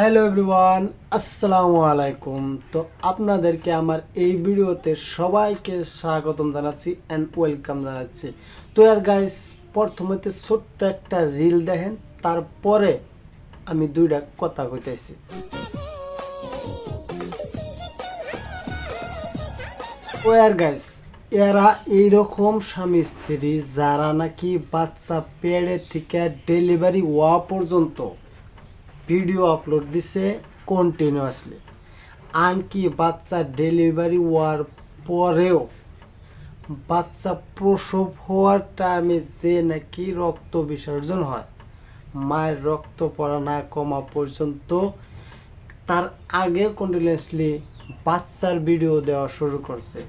Hello everyone, আসসালামু আলাইকুম। তো আপনাদেরকে আমার এই ভিডিওতে সবাইকে স্বাগতম জানাচ্ছি অ্যান্ড ওয়েলকাম জানাচ্ছি। তো আর গাইস প্রথমেতে ছোট্ট একটা রিল দেখেন, তারপরে আমি দুইটা কথা কইতেছি। ও আর গাইস এরা এইরকম স্বামী স্ত্রী, যারা নাকি বাচ্চা পেড়ে থেকে ডেলিভারি হওয়া পর্যন্ত ভিডিও আপলোড দিছে কন্টিনিউয়াসলি আনকি বাচ্চা ডেলিভারি হওয়ার পরেও, বাচ্চা প্রসব হওয়ার টাইমে যে নাকি রক্ত বিসর্জন হয়, মায়ের রক্ত পড়া না কমা পর্যন্ত, তার আগে কন্টিনিউয়াসলি বাচ্চার ভিডিও দেওয়া শুরু করছে।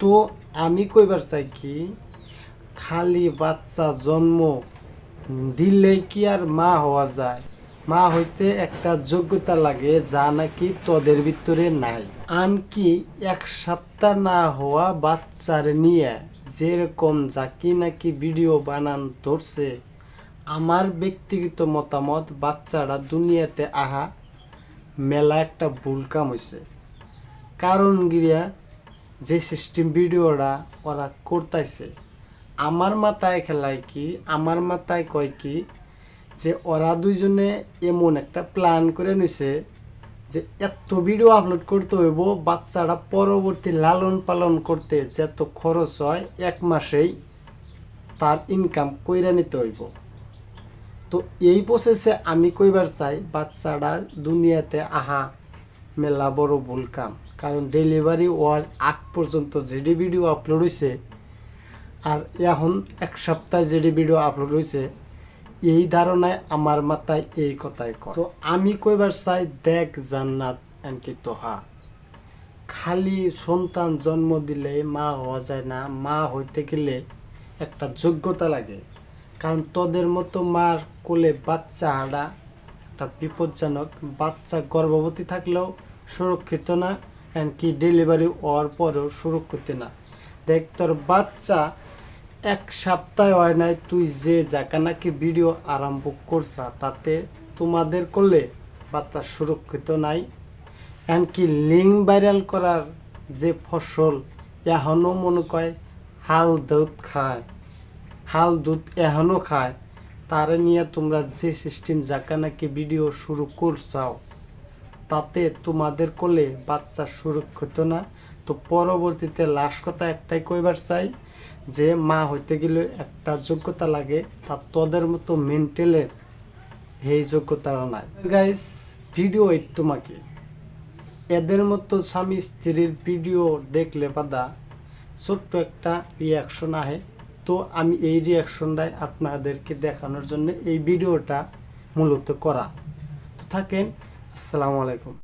তো আমি কইবার চাই কি, খালি বাচ্চা জন্ম দিলে কি আর মা হওয়া যায়? মা হইতে একটা যোগ্যতা লাগে যা নাকি তোদের ভিতরে নাই। আনকি এক সপ্তাহ না হওয়া বাচ্চার নিয়ে যেরকম যাকি নাকি ভিডিও বানান ধরছে, আমার ব্যক্তিগত মতামত বাচ্চারা দুনিয়াতে আহা, মেলা একটা ভুল কাম হয়েছে কারণ গিয়া যে সিস্টেম ভিডিওটা ওরা করতেছে আমার মাথায় খেলায় কি, আমার মাথায় কয় কি যে ওরা দুইজনে এমন একটা প্ল্যান করে নিছে যে এত ভিডিও আপলোড করতে হইব বাচ্চাটা পরবর্তী লালন পালন করতে যত খরচ হয় এক মাসেই তার ইনকাম কইরা নিতে হইব। তো এই প্রসেসে আমি কইবার চাই, বাচ্চারা দুনিয়াতে আহা মেলা বড় ভুল কাম। কারণ ডেলিভারি হওয়ার আগ পর্যন্ত যেডি ভিডিও আপলোড হয়েছে আর এখন এক সপ্তাহে যেডি ভিডিও আপলোড হয়েছে এই ধারণায় আমার মাথায় এই কথাই তো আমি কইবার চাই, দেখ জান্নাত এমকি তোহা। খালি সন্তান জন্ম দিলে মা হওয়া যায় না, মা হইতে গেলে একটা যোগ্যতা লাগে। কারণ তোদের মতো মার কোলে বাচ্চা হাঁটা একটা বিপজ্জনক, বাচ্চা গর্ভবতী থাকলেও সুরক্ষিত না, এমনকি ডেলিভারি হওয়ার পরেও সুরক্ষিত না। দেখ তোর বাচ্চা এক সপ্তাহ হয় নাই, তুই যে জায়গা নাকি ভিডিও আরম্ভ করছা, তাতে তোমাদের করলে বাচ্চা সুরক্ষিত নাই। এমনকি লিঙ্ক ভাইরাল করার যে ফসল এখনও মনে কয় হাল দুধ খায়। হাল দুধ এখনও খায়। তারে নিয়ে তোমরা যে সিস্টেম জায়গা নাকি ভিডিও শুরু করছাও, তাতে তোমাদের কোলে বাচ্চা সুরক্ষিত না। তো পরবর্তীতে লাস্ট কথা একটাই কইবার চাই যে মা হইতে গেলে একটা যোগ্যতা লাগে, তা তোদের মতো মেন্টালের এই যোগ্যতাটা নাই। গাইস ভিডিও এই তোমাকে। এদের মতো স্বামী স্ত্রীর ভিডিও দেখলে বাদা ছোট্ট একটা রিয়াকশন আহে। তো আমি এই রিয়াকশনটাই আপনাদেরকে দেখানোর জন্য এই ভিডিওটা মূলত করা। থাকেন, আসসালামু আলাইকুম।